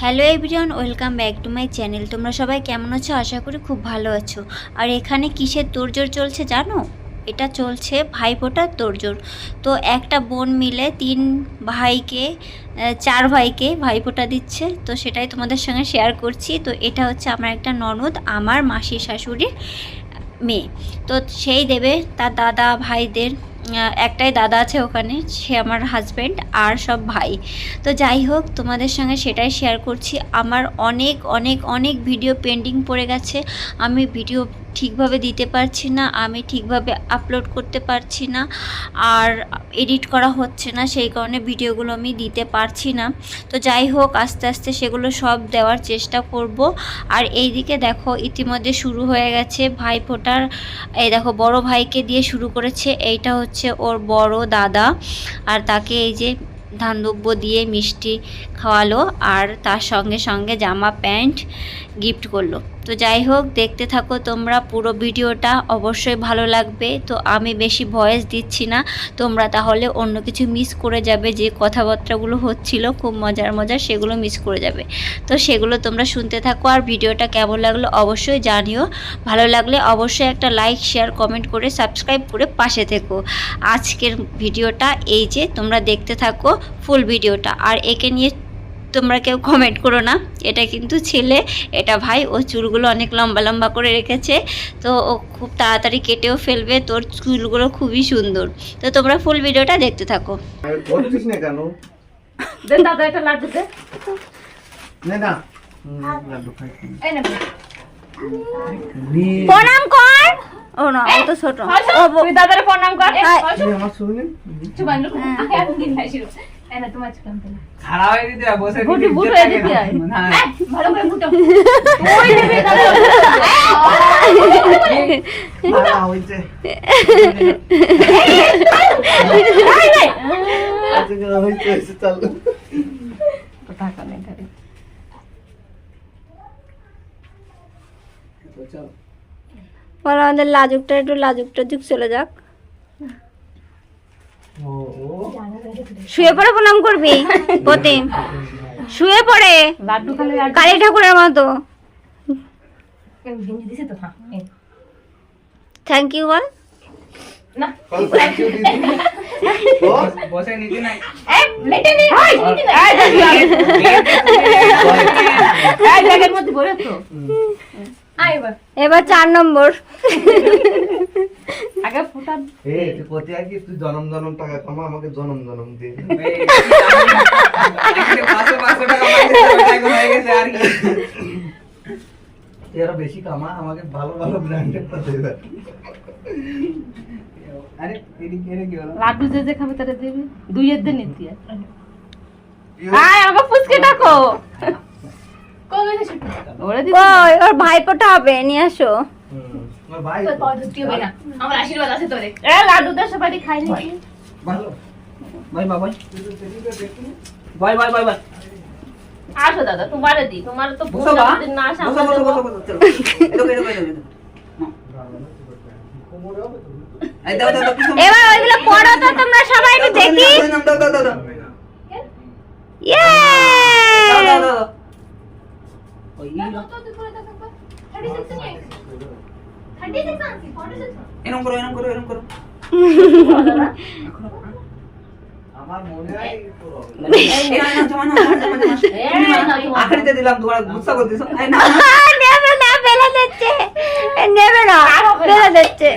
Hello everyone welcome back to my channel তোমরা সবাই কেমন আছো? আশা করি খুব ভালো আছো। আর এখানে কিসের তোড়জোড় চলছে জানো? এটা চলছে ভাইফোঁটার তোড়জোড়। তো একটা বোন মিলে তিন ভাইকে চার ভাইকে ভাইফোঁটা দিচ্ছে। তো সেটাই তোমাদের সঙ্গে শেয়ার করছি। তো এটা হচ্ছে আমার একটা ননদ, আমার মাসির শাশুড়ির মেয়ে। তো সেই দেবে তার দাদা ভাইদের একটাই দাদা আছে ওখানে, সে আমার হাজব্যান্ড আর সব ভাই। তো যাই হোক, তোমাদের সঙ্গে সেটাই শেয়ার করছি। আমার অনেক অনেক অনেক ভিডিও পেন্ডিং পড়ে গেছে। আমি ভিডিও ঠিকভাবে দিতে পারছি না, আমি ঠিকভাবে আপলোড করতে পারছি না, আর এডিট করা হচ্ছে না, সেই কারণে ভিডিওগুলো আমি দিতে পারছি না। তো যাই হোক, আস্তে আস্তে সেগুলো সব দেওয়ার চেষ্টা করব। আর এইদিকে দেখো, ইতিমধ্যে শুরু হয়ে গেছে ভাই ফোটার এই দেখো, বড় ভাইকে দিয়ে শুরু করেছে, এইটা হচ্ছে ওর বড় দাদা। আর তাকে এই যে ধান দ্রব্য দিয়ে মিষ্টি খাওয়ালো, আর তার সঙ্গে সঙ্গে জামা, প্যান্ট গিফট করল। তো যাই হোক, দেখতে থাকো তোমরা। পুরো ভিডিওটা অবশ্যই ভালো লাগবে। তো আমি বেশি ভয়েস দিচ্ছি না। তোমরা তাহলে অন্য কিছু মিস করে যাবে। যে কথাবার্তাগুলো হচ্ছিল, খুব মজার মজার, সেগুলো মিস করে যাবে। তো সেগুলো তোমরা শুনতে থাকো। আর ভিডিওটা কেমন লাগল অবশ্যই জানিও। ভালো লাগলে অবশ্যই একটা লাইক শেয়ার কমেন্ট করে সাবস্ক্রাইব করে পাশে থেকো। আজকের ভিডিওটা এই যে, তোমরা দেখতে থাকো ফুল ভিডিওটা। আর একে নিয়ে তোমরা কেউ কমেন্ট করো না। এটা কিন্তু ছেলে এটা ভাই ও চুলগুলো অনেক লম্বা লম্বা করে রেখেছে। তো ও খুব তাড়াতাড়ি কেটেও ফেলবে তোর চুলগুলো খুবই সুন্দর। তো তোমরা ফুল ভিডিওটা দেখতে থাকো। দাদা একটা লাড্ডু দে। না লাড্ডু খাই। এই নে। নে। প্রণাম কর। ও না ও তো ছোট। দাদারে প্রণাম কর। আমার চুবান এখন দিন খাইছিল এই না তোমার চুকাম দিন খাড়া হয়ে দিতে হবে, বসে গুটি দিতে বুট ইজ্জত হয়ে থাকে দিতে না। হয়। হ্যাঁ। ভালো করে ফুটো ওই দেবে দাদা খাওয়া হয়েছে আজকে হয়েছে হয়েছে, চল টাকা নেই ঘরে চল বলো আমাদের লাজুকটা একটু লাজুক টাজুক চলে যাক ও ও শুয়ে পড়ে প্রণাম করবি প্রতিম। শুয়ে পড়ে কালী ঠাকুরের মতো। হ্যাঁ। থ্যাংক ইউ বল এবার চার নম্বর। আগে ফুটা এ তুই কোথা কি তুই জনম জনম টাকা কামা আমাকে জনম জনম দে। পাঁচশো পাঁচশো টাকা পাইছে, হয়ে গেছে আর কি। বেশি কামা আমাকে ভালো ভালো ব্র্যান্ডেড টা দেবে আরে, এদিকে- কি হলো? লাড্ডু যে যে খাবে তারা দেবে। দুইয়ের দিন নিতে আয় আমাকে ফুসকে ডাকো। ওই ওর ভাইপোটা হবে নিয়ে আসো। আমার আশীর্বাদ আছে তোরে এ লাড্ডু দে সবাই খাই ভালো। আসো দাদা তোমারে দি তোমার তো বসো বা। যদি না আসে বসো, বসো, বসো, চলো। এবার ওইগুলো পড়ো তো তোমরা সবাই একটু দেখি। ইয়ে। ওই, এরম করো, এরম করো, এরম করো। আমার মনে হয় আখেরিতে দিলাম তোমরা গুচ্ছা করতেছো এই, না, না। নেবে না ফেলে দিচ্ছে। নেবে না ফেলে দিচ্ছে।